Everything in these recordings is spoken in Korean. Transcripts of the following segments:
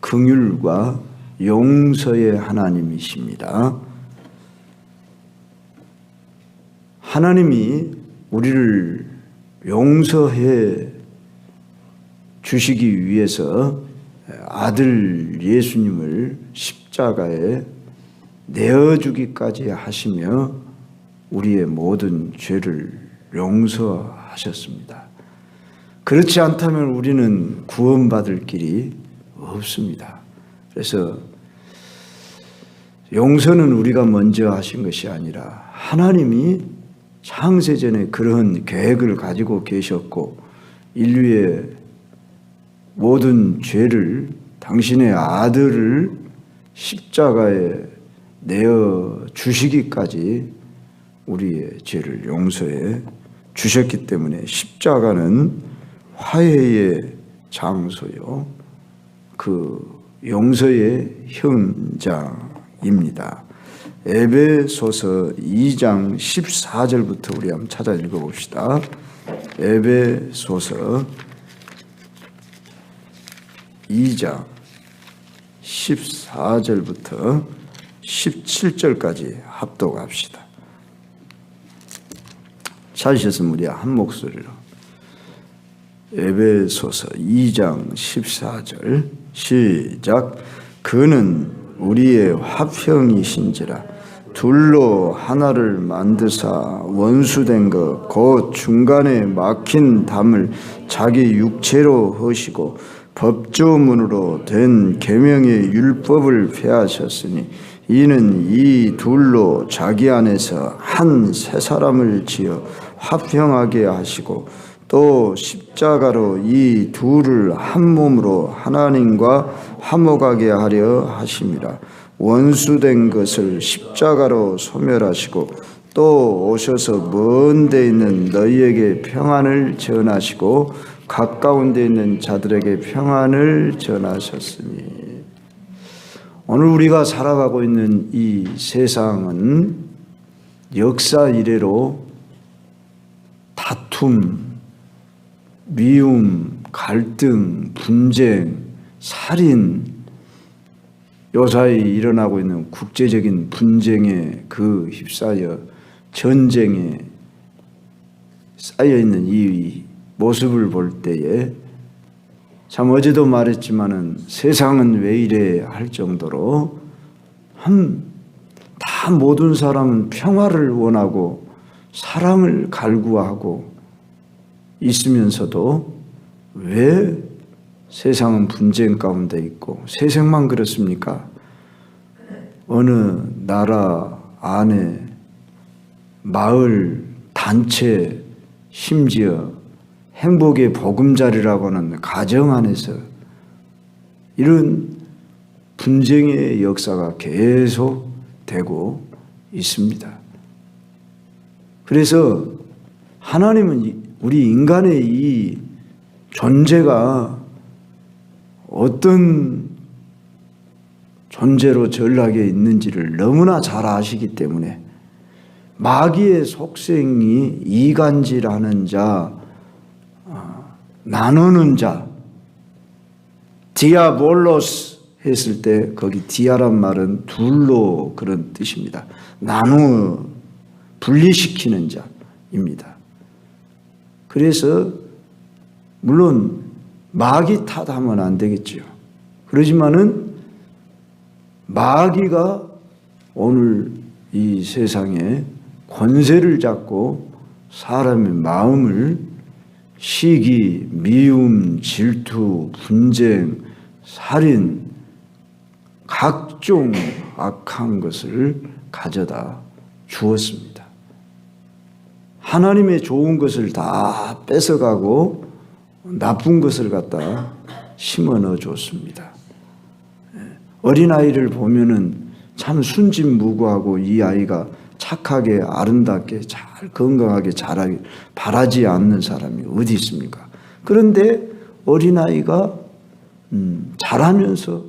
긍휼과 용서의 하나님이십니다. 하나님이 우리를 용서해 주시기 위해서 아들 예수님을 십자가에 내어주기까지 하시며 우리의 모든 죄를 용서하셨습니다. 그렇지 않다면 우리는 구원받을 길이 없습니다. 그래서 용서는 우리가 먼저 하신 것이 아니라 하나님이 창세전에 그런 계획을 가지고 계셨고 인류의 모든 죄를 당신의 아들을 십자가에 내어 주시기까지 우리의 죄를 용서해 주셨기 때문에 십자가는 화해의 장소요. 그 용서의 현장입니다. 에베소서 2장 14절부터 우리 한번 찾아 읽어 봅시다. 에베소서 2장 14절부터 17절까지 합독합시다. 찾으셨으면 우리 한 목소리로 에베소서 2장 14절 시작. 그는 우리의 화평이신지라 둘로 하나를 만드사 원수된 것 곧 중간에 막힌 담을 자기 육체로 허시고 법조문으로 된 계명의 율법을 폐하셨으니 이는 이 둘로 자기 안에서 한새 사람을 지어 화평하게 하시고 또 십자가로 이 둘을 한 몸으로 하나님과 화목하게 하려 하심이라 원수된 것을 십자가로 소멸하시고 또 오셔서 먼 데 있는 너희에게 평안을 전하시고 가까운 데 있는 자들에게 평안을 전하셨으니. 오늘 우리가 살아가고 있는 이 세상은 역사 이래로 다툼, 미움, 갈등, 분쟁, 살인, 요사이 일어나고 있는 국제적인 분쟁에 그 휩싸여 전쟁에 쌓여 있는 이 모습을 볼 때에 참 어제도 말했지만은 세상은 왜 이래 할 정도로 한 다 모든 사람은 평화를 원하고 사랑을 갈구하고 있으면서도 왜 세상은 분쟁 가운데 있고 세상만 그렇습니까? 어느 나라 안에 마을 단체 심지어 행복의 보금자리라고 하는 가정 안에서 이런 분쟁의 역사가 계속 되고 있습니다. 그래서 하나님은 우리 인간의 이 존재가 어떤 존재로 전락에 있는지를 너무나 잘 아시기 때문에 마귀의 속성이 이간질하는 자, 어, 나누는 자, 디아볼로스 했을 때 거기 디아란 말은 둘로 그런 뜻입니다. 나누 분리시키는 자입니다. 그래서 물론 마귀 탓하면 안 되겠지요. 그러지만은 마귀가 오늘 이 세상에 권세를 잡고 사람의 마음을 시기, 미움, 질투, 분쟁, 살인, 각종 악한 것을 가져다 주었습니다. 하나님의 좋은 것을 다 뺏어가고 나쁜 것을 갖다 심어 넣어 줬습니다. 어린아이를 보면은 참 순진무구하고 이 아이가 착하게 아름답게 잘 건강하게 자라기 바라지 않는 사람이 어디 있습니까? 그런데 어린아이가 음, 자라면서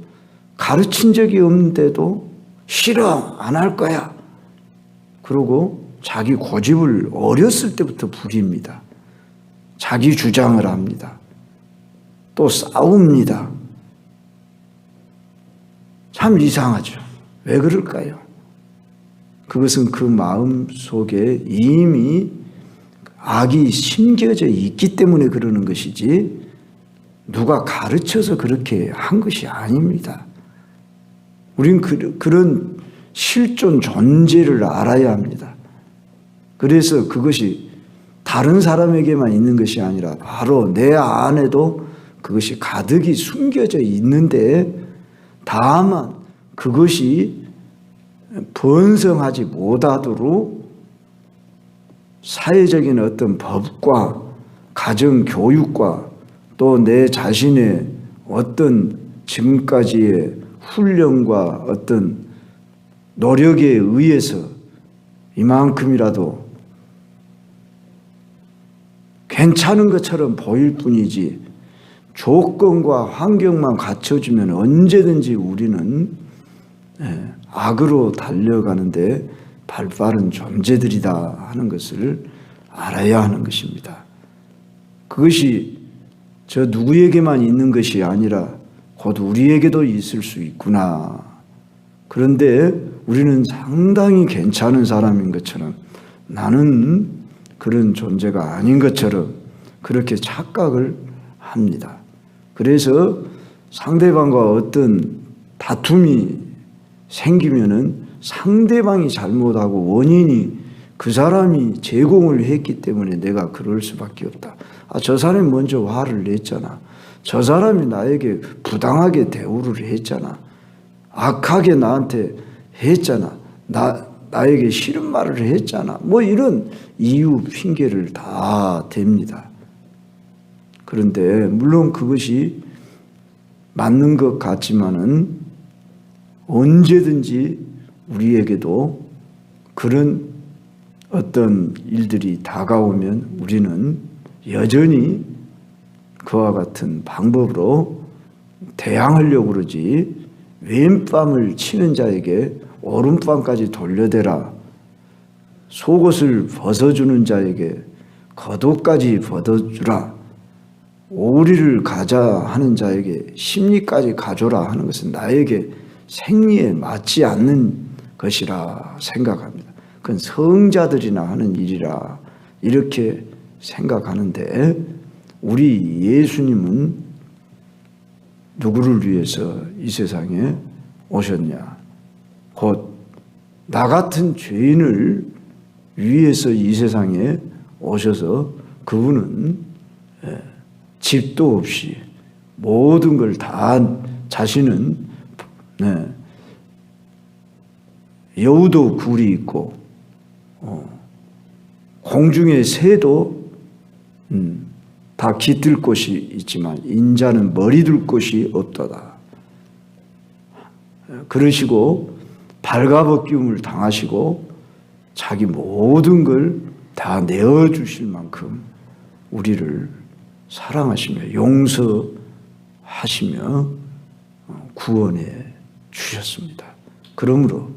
가르친 적이 없는데도 싫어 안 할 거야. 그러고 자기 고집을 어렸을 때부터 부립니다. 자기 주장을 합니다. 또 싸웁니다. 참 이상하죠. 왜 그럴까요? 그것은 그 마음 속에 이미 악이 심겨져 있기 때문에 그러는 것이지 누가 가르쳐서 그렇게 한 것이 아닙니다. 우린 그, 그런 실존 존재를 알아야 합니다. 그래서 그것이 다른 사람에게만 있는 것이 아니라 바로 내 안에도 그것이 가득히 숨겨져 있는데 다만 그것이 번성하지 못하도록 사회적인 어떤 법과 가정 교육과 또 내 자신의 어떤 지금까지의 훈련과 어떤 노력에 의해서 이만큼이라도 괜찮은 것처럼 보일 뿐이지 조건과 환경만 갖춰주면 언제든지 우리는 예, 악으로 달려가는데 발빠른 존재들이다 하는 것을 알아야 하는 것입니다. 그것이 저 누구에게만 있는 것이 아니라 곧 우리에게도 있을 수 있구나. 그런데 우리는 상당히 괜찮은 사람인 것처럼 나는 그런 존재가 아닌 것처럼 그렇게 착각을 합니다. 그래서 상대방과 어떤 다툼이 생기면은 상대방이 잘못하고 원인이 그 사람이 제공을 했기 때문에 내가 그럴 수밖에 없다. 아, 저 사람이 먼저 화를 냈잖아. 저 사람이 나에게 부당하게 대우를 했잖아. 악하게 나한테 했잖아. 나, 나에게 싫은 말을 했잖아. 뭐 이런 이유, 핑계를 다 댑니다. 그런데, 물론 그것이 맞는 것 같지만은 언제든지 우리에게도 그런 어떤 일들이 다가오면 우리는 여전히 그와 같은 방법으로 대항하려고 그러지 왼밤을 치는 자에게 오른밤까지 돌려대라 속옷을 벗어주는 자에게 겉옷까지 벗어주라 오리를 가자 하는 자에게 심리까지 가져라 하는 것은 나에게 생리에 맞지 않는 것이라 생각합니다. 그건 성자들이나 하는 일이라 이렇게 생각하는데 우리 예수님은 누구를 위해서 이 세상에 오셨냐? 곧 나 같은 죄인을 위해서 이 세상에 오셔서 그분은 예, 집도 없이 모든 걸 다 자신은 네, 여우도 굴이 있고 어, 공중의 새도 음, 다 깃들 곳이 있지만 인자는 머리 둘 곳이 없도다. 그러시고 발가벗김을 당하시고 자기 모든 걸 다 내어 주실 만큼 우리를 사랑하시며 용서하시며 구원해 주셨습니다. 그러므로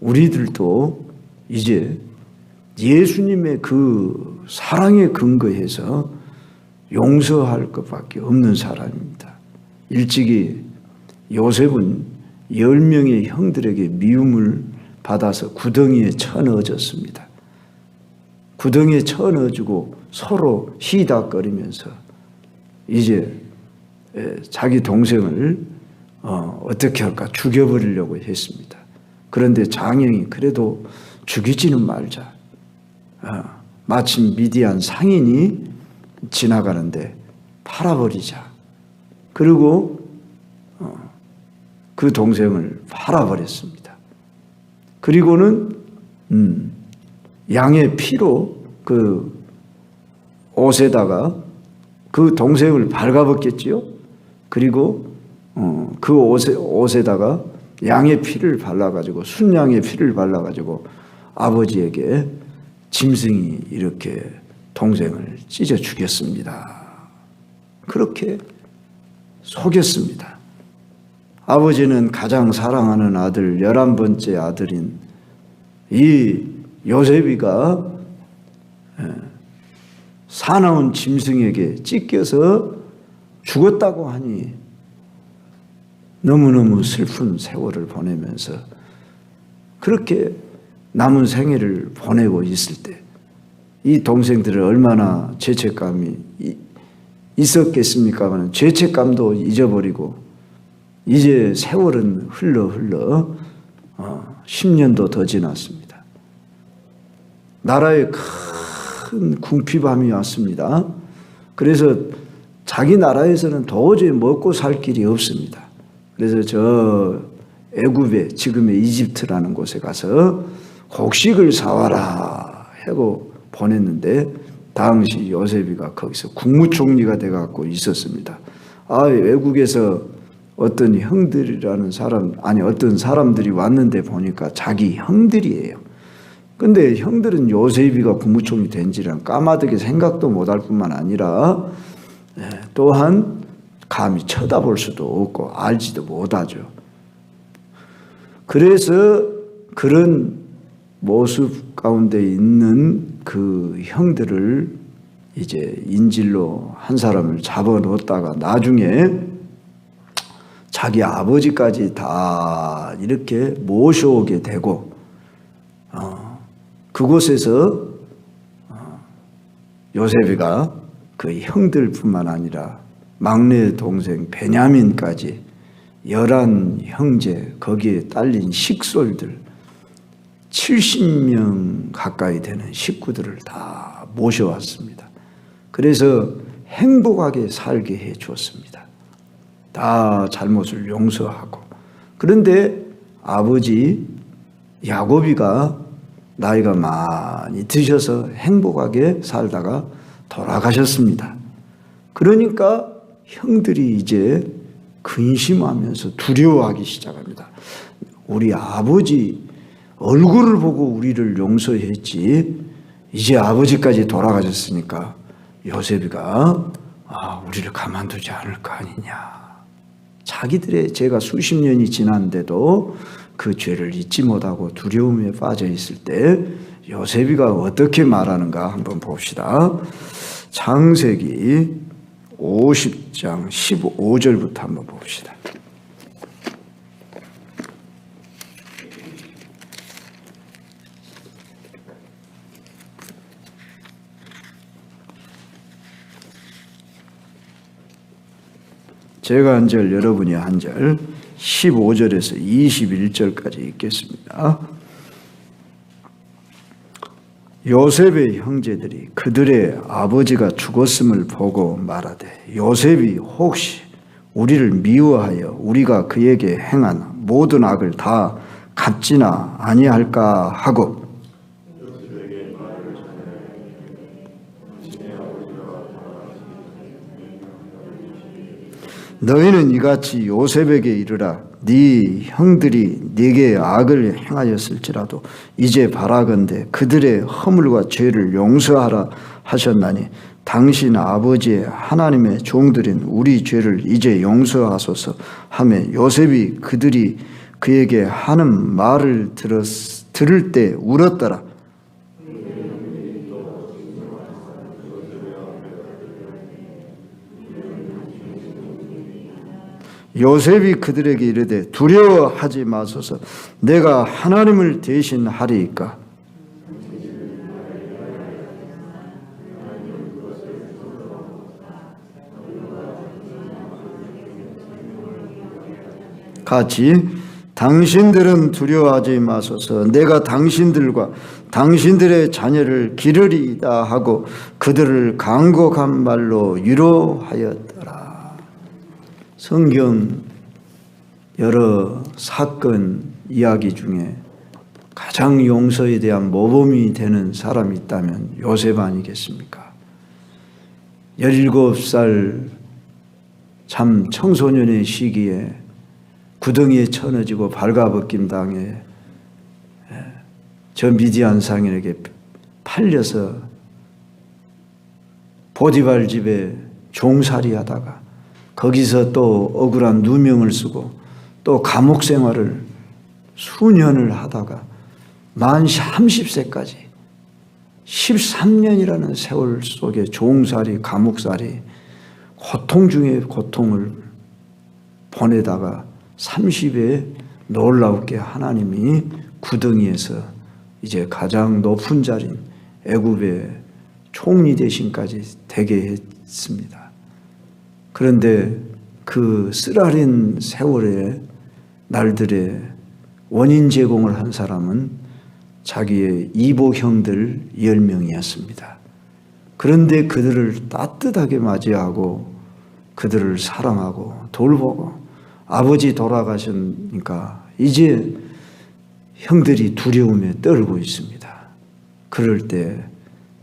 우리들도 이제 예수님의 그 사랑에 근거해서 용서할 것밖에 없는 사람입니다. 일찍이 요셉은 열 명의 형들에게 미움을 받아서 구덩이에 쳐넣어졌습니다. 구덩이에 쳐넣어주고 서로 희닥거리면서 이제 자기 동생을 어, 어떻게 할까 죽여버리려고 했습니다. 그런데 장영이 그래도 죽이지는 말자. 어, 마침 미디안 상인이 지나가는데 팔아버리자. 그리고 어, 그 동생을 팔아버렸습니다. 그리고는 음, 양의 피로 그 옷에다가 그 동생을 발가벗겼지요. 그리고 어, 그 옷에, 옷에다가 양의 피를 발라가지고 순양의 피를 발라가지고 아버지에게 짐승이 이렇게 동생을 찢어 죽였습니다. 그렇게 속였습니다. 아버지는 가장 사랑하는 아들, 열한 번째 아들인 이 요셉이가 사나운 짐승에게 찢겨서 죽었다고 하니 너무너무 슬픈 세월을 보내면서 그렇게 남은 생애를 보내고 있을 때 이 동생들은 얼마나 죄책감이 이- 있었겠습니까만 죄책감도 잊어버리고 이제 세월은 흘러 흘러 어, 10년도 더 지났습니다. 나라에 큰 궁핍함이 왔습니다. 그래서 자기 나라에서는 도저히 먹고 살 길이 없습니다. 그래서 저 애굽에 지금의 이집트라는 곳에 가서 곡식을 사와라 하고 보냈는데 당시 요셉이가 거기서 국무총리가 돼 갖고 있었습니다. 아 외국에서 어떤 형들이라는 사람 아니 어떤 사람들이 왔는데 보니까 자기 형들이에요. 근데 형들은 요셉이가 국무총리 된지랑 까마득히 생각도 못할 뿐만 아니라 예, 또한 감히 쳐다볼 수도 없고 알지도 못하죠. 그래서 그런 모습 가운데 있는 그 형들을 이제 인질로 한 사람을 잡아 놓았다가 나중에 자기 아버지까지 다 이렇게 모셔오게 되고 어, 그곳에서 어, 요셉이가 그 형들뿐만 아니라 막내 동생 베냐민까지 열한 형제 거기에 딸린 식솔들 70명 가까이 되는 식구들을 다 모셔왔습니다. 그래서 행복하게 살게 해 주었습니다. 다 잘못을 용서하고 그런데 아버지 야곱이가 나이가 많이 드셔서 행복하게 살다가 돌아가셨습니다. 그러니까 형들이 이제 근심하면서 두려워하기 시작합니다. 우리 아버지 얼굴을 보고 우리를 용서했지 이제 아버지까지 돌아가셨으니까 요셉이가 아 우리를 가만두지 않을 거 아니냐. 자기들의 죄가 수십 년이 지났는데도 그 죄를 잊지 못하고 두려움에 빠져 있을 때 요셉이가 어떻게 말하는가 한번 봅시다. 창세기 50장 15절부터 한번 봅시다. 제가 한 절, 여러분이 한 절, 15절에서 21절까지 읽겠습니다. 요셉의 형제들이 그들의 아버지가 죽었음을 보고 말하되 요셉이 혹시 우리를 미워하여 우리가 그에게 행한 모든 악을 다 갚지나 아니할까 하고 너희는 이같이 요셉에게 이르라. 네 형들이 네게 악을 행하였을지라도 이제 바라건대 그들의 허물과 죄를 용서하라 하셨나니 당신 아버지의 하나님의 종들인 우리 죄를 이제 용서하소서 하며 요셉이 그들이 그에게 하는 말을 들었, 들을 때 울었더라 요셉이 그들에게 이르되 두려워하지 마소서. 내가 하나님을 대신하리이까? 같이 당신들은 두려워하지 마소서. 내가 당신들과 당신들의 자녀를 기르리이다 하고 그들을 간곡한 말로 위로하였더라. 성경 여러 사건 이야기 중에 가장 용서에 대한 모범이 되는 사람이 있다면 요셉 아니겠습니까? 17살 참 청소년의 시기에 구덩이에 쳐넣어지고 발가벗김 당해 저 미디안 상인에게 팔려서 보디발 집에 종살이 하다가 거기서 또 억울한 누명을 쓰고 또 감옥 생활을 수년을 하다가 만 30세까지 13년이라는 세월 속에 종살이, 감옥살이, 고통 중에 고통을 보내다가 30에 놀랍게 하나님이 구덩이에서 이제 가장 높은 자리인 애굽의 총리 대신까지 되게 했습니다. 그런데 그 쓰라린 세월의 날들에 원인 제공을 한 사람은 자기의 이복 형들 10명이었습니다. 그런데 그들을 따뜻하게 맞이하고 그들을 사랑하고 돌보고 아버지 돌아가셨으니까 이제 형들이 두려움에 떨고 있습니다. 그럴 때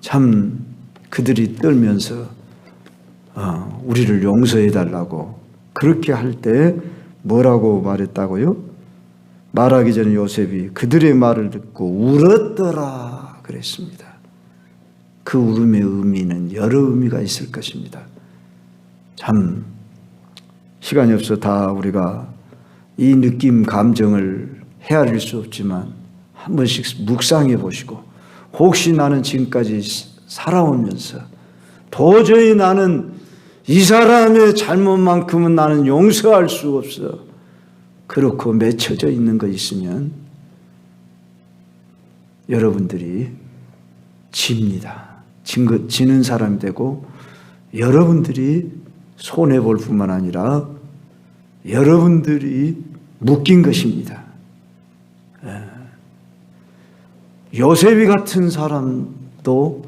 참 그들이 떨면서 어, 우리를 용서해 달라고 그렇게 할 때 뭐라고 말했다고요? 말하기 전에 요셉이 그들의 말을 듣고 울었더라 그랬습니다. 그 울음의 의미는 여러 의미가 있을 것입니다. 참 시간이 없어 다 우리가 이 느낌 감정을 헤아릴 수 없지만 한 번씩 묵상해 보시고 혹시 나는 지금까지 살아오면서 도저히 나는 이 사람의 잘못만큼은 나는 용서할 수 없어. 그렇고 맺혀져 있는 거 있으면 여러분들이 집니다. 진 거- 지는 사람이 되고 여러분들이 손해 볼 뿐만 아니라 여러분들이 묶인 것입니다. 요셉이 같은 사람도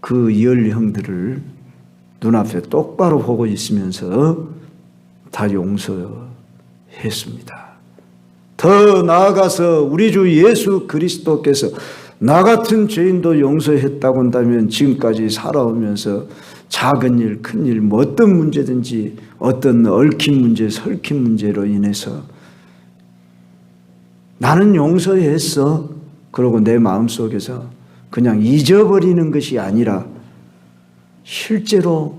그 열 형들을 눈앞에 똑바로 보고 있으면서 다 용서했습니다. 더 나아가서 우리 주 예수 그리스도께서 나 같은 죄인도 용서했다고 한다면 지금까지 살아오면서 작은 일, 큰 일, 뭐 어떤 문제든지 어떤 얽힌 문제, 설킨 문제로 인해서 나는 용서했어. 그러고 내 마음속에서 그냥 잊어버리는 것이 아니라 실제로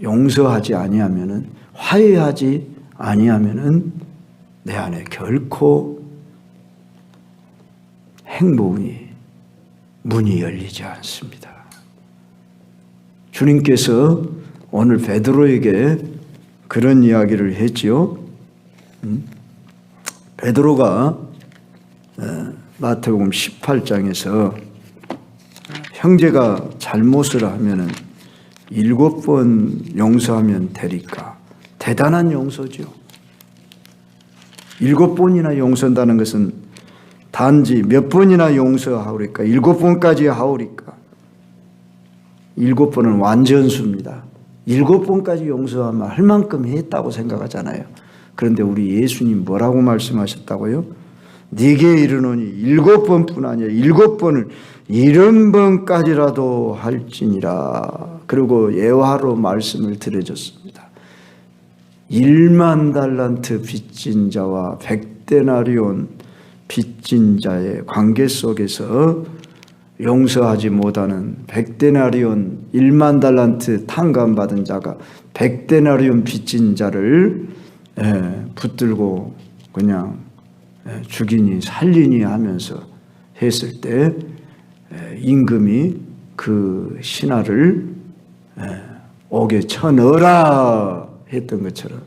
용서하지 아니하면은 화해하지 아니하면은 내 안에 결코 행복이 문이 열리지 않습니다. 주님께서 오늘 베드로에게 그런 이야기를 했지요. 음? 베드로가 어, 마태복음 18장에서 형제가 잘못을 하면은 일곱 번 용서하면 되리까 대단한 용서죠. 일곱 번이나 용서한다는 것은 단지 몇 번이나 용서하오리까 일곱 번까지 하오리까 일곱 번은 완전수입니다. 일곱 번까지 용서하면 할 만큼 했다고 생각하잖아요. 그런데 우리 예수님 뭐라고 말씀하셨다고요? 네게 이르노니 일곱 번뿐 아니라 일곱 번을 일흔 번까지라도 할지니라. 그리고 예화로 말씀을 드려줬습니다. 1만 달란트 빚진 자와 백데나리온 빚진 자의 관계 속에서 용서하지 못하는 백데나리온 1만 달란트 탕감 받은 자가 백데나리온 빚진 자를 예, 붙들고 그냥 예, 죽이니 살리니 하면서 했을 때 예, 임금이 그 신하를 예, 옥에 쳐넣어라 했던 것처럼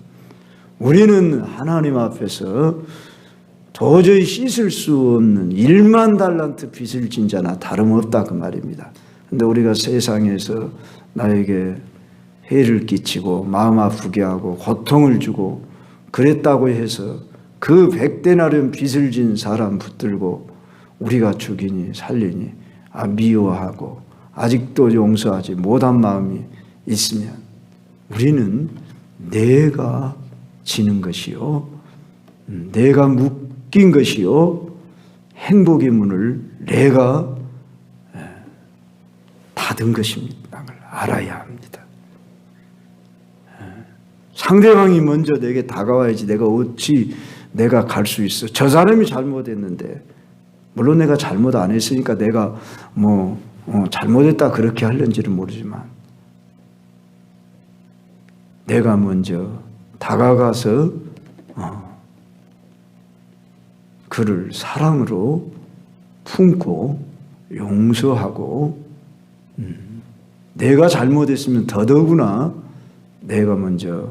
우리는 하나님 앞에서 도저히 씻을 수 없는 1만 달란트 빚을 진 자나 다름없다 그 말입니다. 근데 우리가 세상에서 나에게 해를 끼치고 마음 아프게 하고 고통을 주고 그랬다고 해서 그 백대나름 빚을 진 사람 붙들고 우리가 죽이니 살리니 아 미워하고 아직도 용서하지 못한 마음이 있으면 우리는 내가 지는 것이요 음, 내가 묶인 것이요 행복의 문을 내가 에, 닫은 것입니다. 걸 알아야 합니다. 에, 상대방이 먼저 내게 다가와야지 내가 어찌 내가 갈 수 있어. 저 사람이 잘못했는데 물론 내가 잘못 안 했으니까 내가 뭐 어, 잘못했다 그렇게 할는지는 모르지만 내가 먼저 다가가서 어, 그를 사랑으로 품고 용서하고 음, 내가 잘못했으면 더더구나 내가 먼저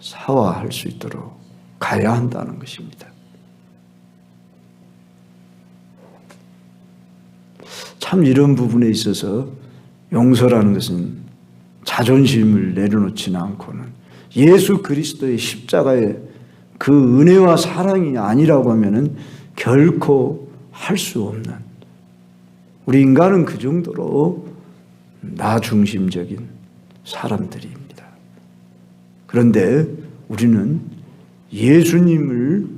사과할 수 있도록 가야 한다는 것입니다. 참 이런 부분에 있어서 용서라는 것은 자존심을 내려놓지는 않고는 예수 그리스도의 십자가의 그 은혜와 사랑이 아니라고 하면은 결코 할 수 없는 우리 인간은 그 정도로 나 중심적인 사람들입니다. 그런데 우리는 예수님을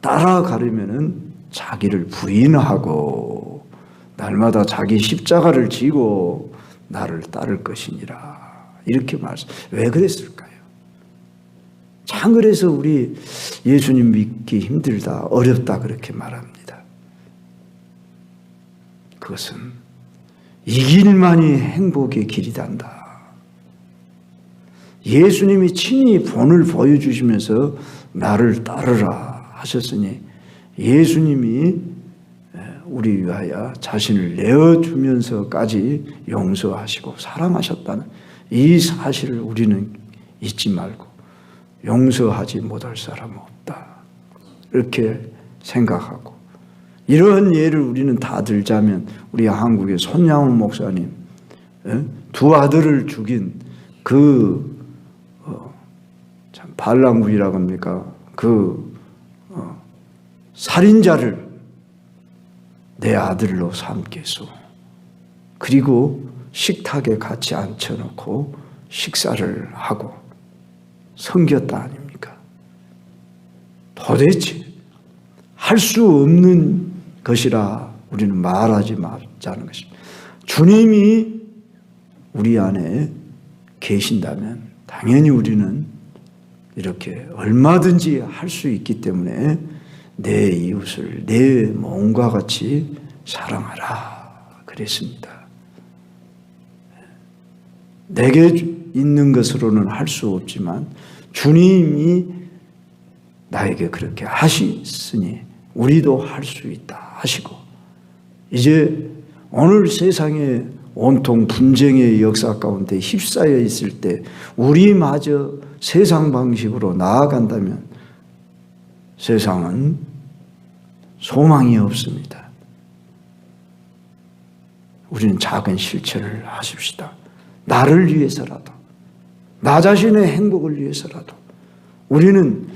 따라가려면은 자기를 부인하고 날마다 자기 십자가를 지고 나를 따를 것이니라. 이렇게 말씀. 왜 그랬을까요? 참 그래서 우리 예수님 믿기 힘들다, 어렵다 그렇게 말합니다. 그것은 이 길만이 행복의 길이단다. 예수님이 친히 본을 보여주시면서 나를 따르라 하셨으니 예수님이 우리 위하여 자신을 내어주면서까지 용서하시고 사랑하셨다는 이 사실을 우리는 잊지 말고 용서하지 못할 사람은 없다. 이렇게 생각하고 이런 예를 우리는 다 들자면 우리 한국의 손양훈 목사님 예? 두 아들을 죽인 그 반란군이라고 합니까? 그 어, 살인자를 내 아들로 삼겠소. 그리고 식탁에 같이 앉혀놓고 식사를 하고 섬겼다 아닙니까? 도대체 할 수 없는 것이라 우리는 말하지 말자는 것입니다. 주님이 우리 안에 계신다면 당연히 우리는 이렇게 얼마든지 할 수 있기 때문에 내 이웃을 내 몸과 같이 사랑하라 그랬습니다. 내게 있는 것으로는 할 수 없지만 주님이 나에게 그렇게 하시으니 우리도 할 수 있다 하시고 이제 오늘 세상에 온통 분쟁의 역사 가운데 휩싸여 있을 때 우리마저 세상 방식으로 나아간다면 세상은 소망이 없습니다. 우리는 작은 실천을 하십시다. 나를 위해서라도, 나 자신의 행복을 위해서라도, 우리는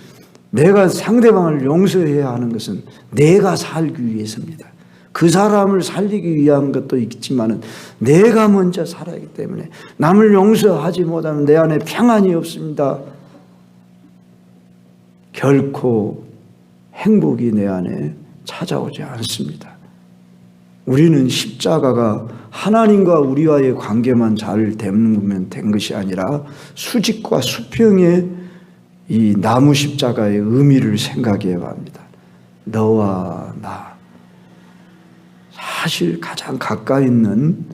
내가 상대방을 용서해야 하는 것은 내가 살기 위해서입니다. 그 사람을 살리기 위한 것도 있지만은 내가 먼저 살아야 하기 때문에 남을 용서하지 못하면 내 안에 평안이 없습니다. 결코 행복이 내 안에 찾아오지 않습니다. 우리는 십자가가 하나님과 우리와의 관계만 잘 되면 된 것이 아니라 수직과 수평의 이 나무 십자가의 의미를 생각해 봅니다. 너와 나. 사실 가장 가까이 있는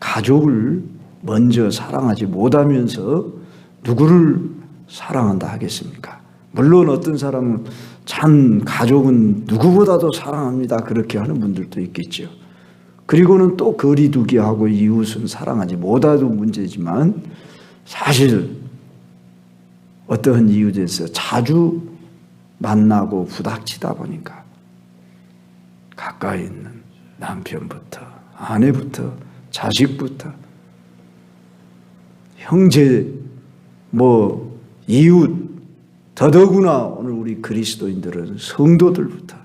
가족을 먼저 사랑하지 못하면서 누구를 사랑한다 하겠습니까? 물론 어떤 사람은 참 가족은 누구보다도 사랑합니다. 그렇게 하는 분들도 있겠죠. 그리고는 또 거리두기하고 이웃은 사랑하지 못하도 문제지만 사실 어떠한 이유에서 자주 만나고 부닥치다 보니까 가까이 있는 남편부터 아내부터 자식부터. 형제 뭐 이웃 더더구나 오늘 우리 그리스도인들은 성도들부터.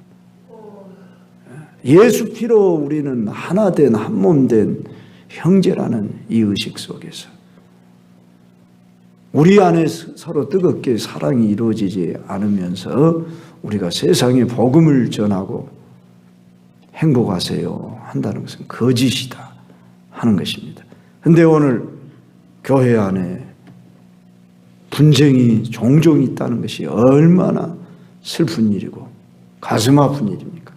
예수 피로 우리는 하나 된 한 몸 된 형제라는 이 의식 속에서. 우리 안에 서로 뜨겁게 사랑이 이루어지지 않으면서 우리가 세상에 복음을 전하고 행복하세요 한다는 것은 거짓이다 하는 것입니다. 근데 오늘 교회 안에 분쟁이 종종 있다는 것이 얼마나 슬픈 일이고 가슴 아픈 일입니까?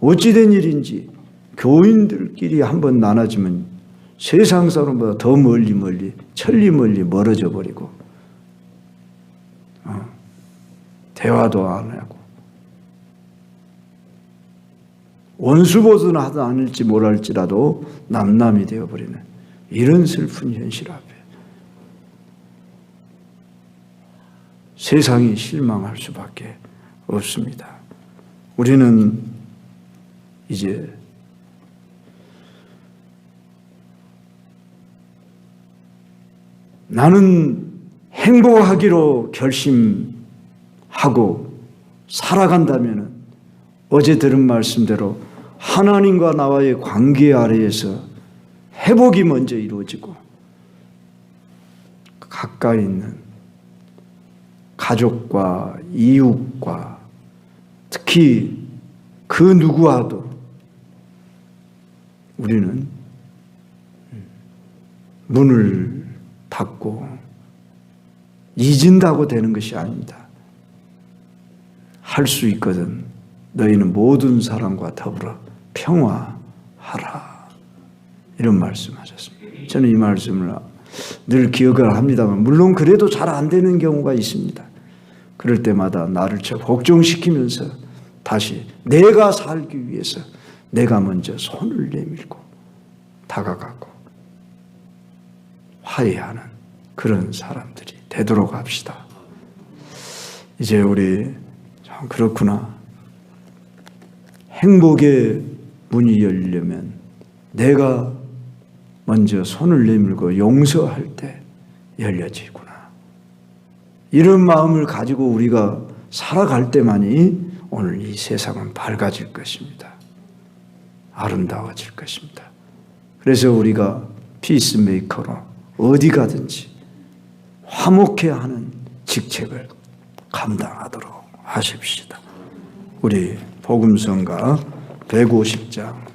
어찌된 일인지 교인들끼리 한번 나눠지면 세상 사람보다 더 멀리 멀리 천리 멀리 멀어져 버리고 어, 대화도 안 하고 원수보드는 하도 않을지 못할지라도 남남이 되어버리는 이런 슬픈 현실 앞에 세상이 실망할 수밖에 없습니다. 우리는 이제 나는 행복하기로 결심하고 살아간다면 어제 들은 말씀대로 하나님과 나와의 관계 아래에서 회복이 먼저 이루어지고 가까이 있는 가족과 이웃과 특히 그 누구와도 우리는 문을 닫고 잊은다고 되는 것이 아닙니다. 할 수 있거든. 너희는 모든 사람과 더불어 평화하라. 이런 말씀하셨습니다. 저는 이 말씀을 늘 기억을 합니다만 물론 그래도 잘 안 되는 경우가 있습니다. 그럴 때마다 나를 저 걱정시키면서 다시 내가 살기 위해서 내가 먼저 손을 내밀고 다가가고 화해하는 그런 사람들이 되도록 합시다. 이제 우리 참 그렇구나. 행복의 문이 열리려면 내가 먼저 손을 내밀고 용서할 때 열려지구나. 이런 마음을 가지고 우리가 살아갈 때만이 오늘 이 세상은 밝아질 것입니다. 아름다워질 것입니다. 그래서 우리가 피스메이커로 어디 가든지 화목해 하는 직책을 감당하도록 하십시다. 우리 복음성가 150장